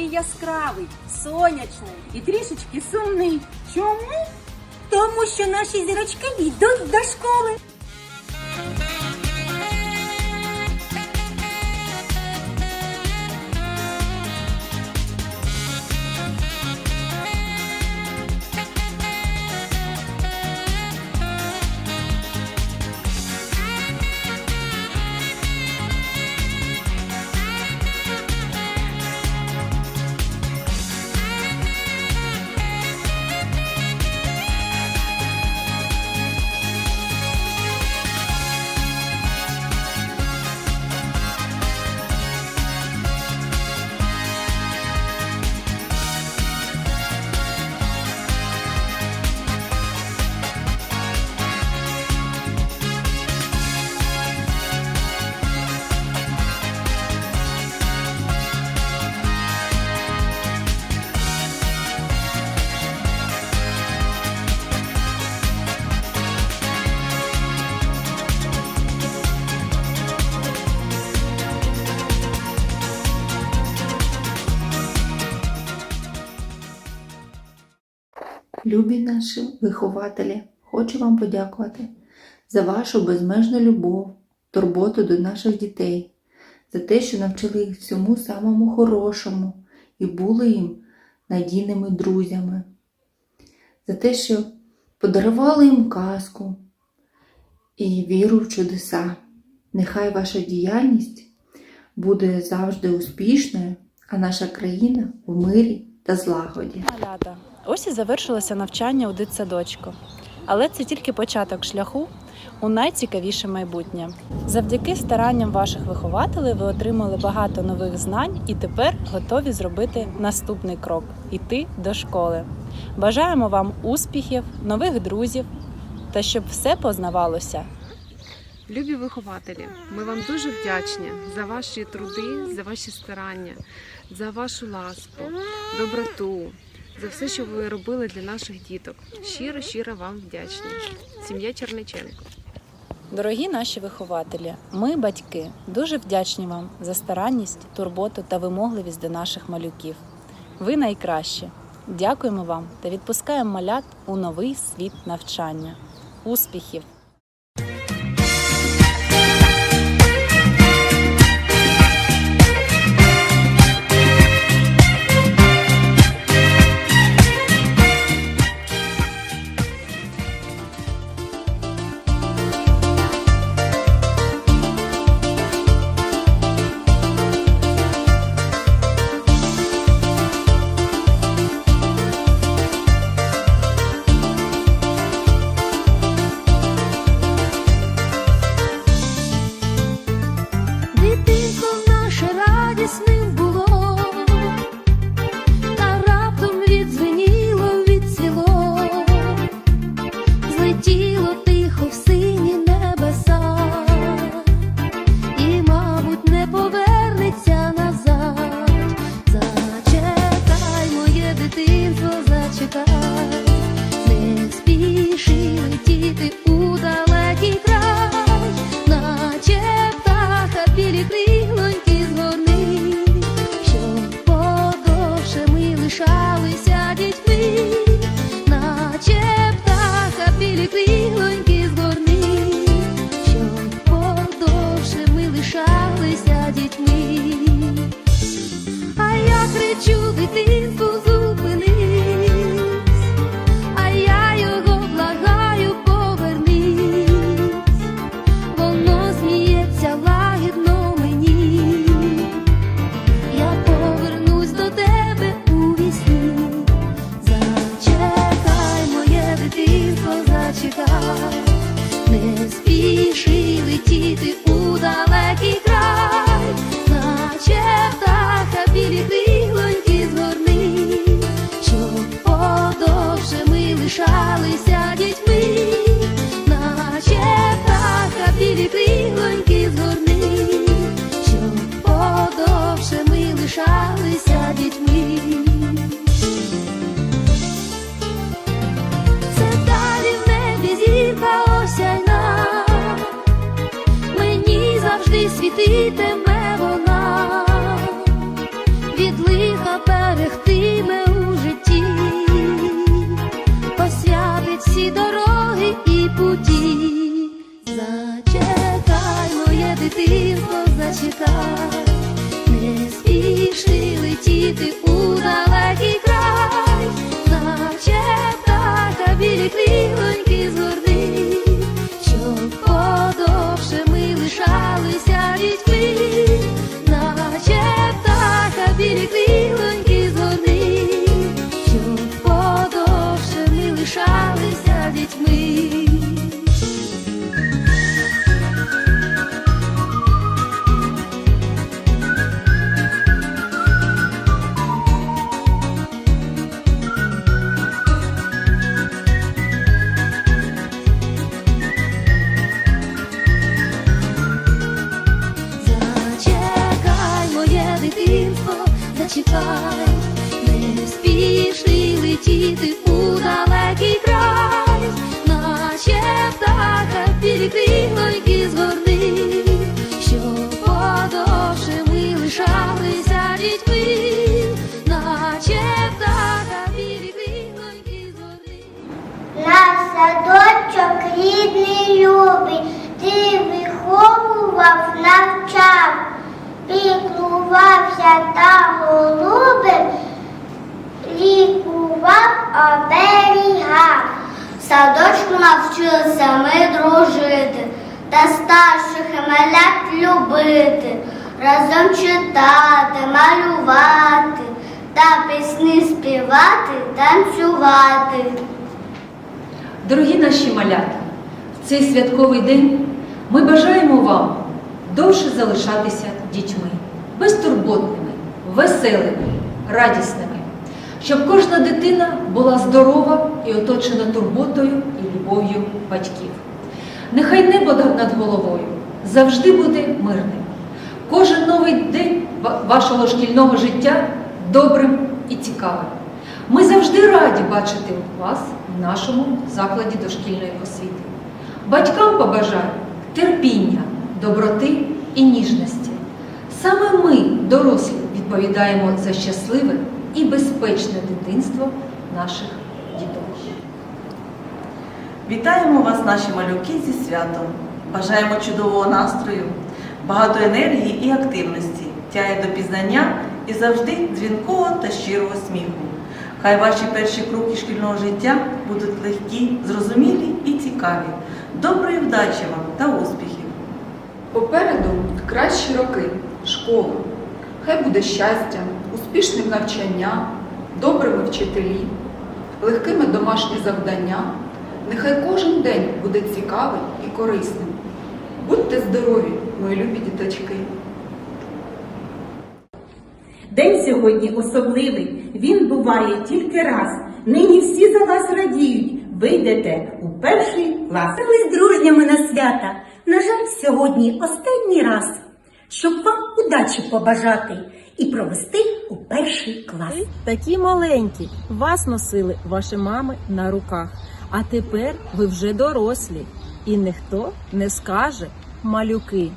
яскравий, сонячний і трішечки сумний. Чому? Тому що наші зірочки йдуть до школи. Любі наші вихователі, хочу вам подякувати за вашу безмежну любов, турботу до наших дітей, за те, що навчили їх всьому самому хорошому і були їм надійними друзями, за те, що подарували їм казку і віру в чудеса. Нехай ваша діяльність буде завжди успішною, а наша країна в мирі та злагоді. Ось і завершилося навчання у дитсадочку. Але це тільки початок шляху у найцікавіше майбутнє. Завдяки старанням ваших вихователів ви отримали багато нових знань і тепер готові зробити наступний крок іти до школи. Бажаємо вам успіхів, нових друзів та щоб все познавалося Любі вихователі, ми вам дуже вдячні за ваші труди, за ваші старання, за вашу ласку, доброту, за все, що ви робили для наших діток. Щиро, щиро вам вдячні. Сім'я Черниченко. Дорогі наші вихователі, ми, батьки, дуже вдячні вам за старанність, турботу та вимогливість до наших малюків. Ви найкращі. Дякуємо вам та відпускаємо малят у новий світ навчання. Успіхів! Подовше не спіши летіти у далекий край, наче птаха білі тебе вона, від лиха берегтиме у житті, посвятить всі дороги і путі, зачекай моє дитинство, зачекай. Не спіши летіти у далекий край, наче птаха білі крилоньки згорни, щоб подовше ми лишалися дітьми, наче птаха білі крилоньки згорни. Наш садочок рідний любий, ти та голубим, лікував, оберігав. Садочку навчилися ми дружити та старших малят любити, разом читати, малювати та пісні співати, танцювати. Дорогі наші малята, в цей святковий день ми бажаємо вам довше залишатися дітьми, безтурботними, веселими, радісними, щоб кожна дитина була здорова і оточена турботою і любов'ю батьків. Нехай небо над головою завжди буде мирним. Кожен новий день вашого шкільного життя добрим і цікавим. Ми завжди раді бачити вас в нашому закладі дошкільної освіти. Батькам побажаю терпіння, доброти і ніжності. Саме ми, дорослі, відповідаємо за щасливе і безпечне дитинство наших діток. Вітаємо вас, наші малюки, зі святом. Бажаємо чудового настрою, багато енергії і активності, тяги до пізнання і завжди дзвінкого та щирого сміху. Хай ваші перші кроки шкільного життя будуть легкі, зрозумілі і цікаві. Доброї вдачі вам та успіхів! Попереду кращі роки, школа. Хай буде щастя, успішним навчання, добрими вчителі, легкими домашні завдання. Нехай кожен день буде цікавий і корисним. Будьте здорові, мої любі діточки! День сьогодні особливий. Він буває тільки раз. Нині всі за вас радіють. Ви йдете у перший клас. Ми з дружнями на свята. На жаль, сьогодні останній раз, щоб вам удачі побажати і провести у перший клас. Такі маленькі, вас носили ваші мами на руках. А тепер ви вже дорослі, і ніхто не скаже малюки.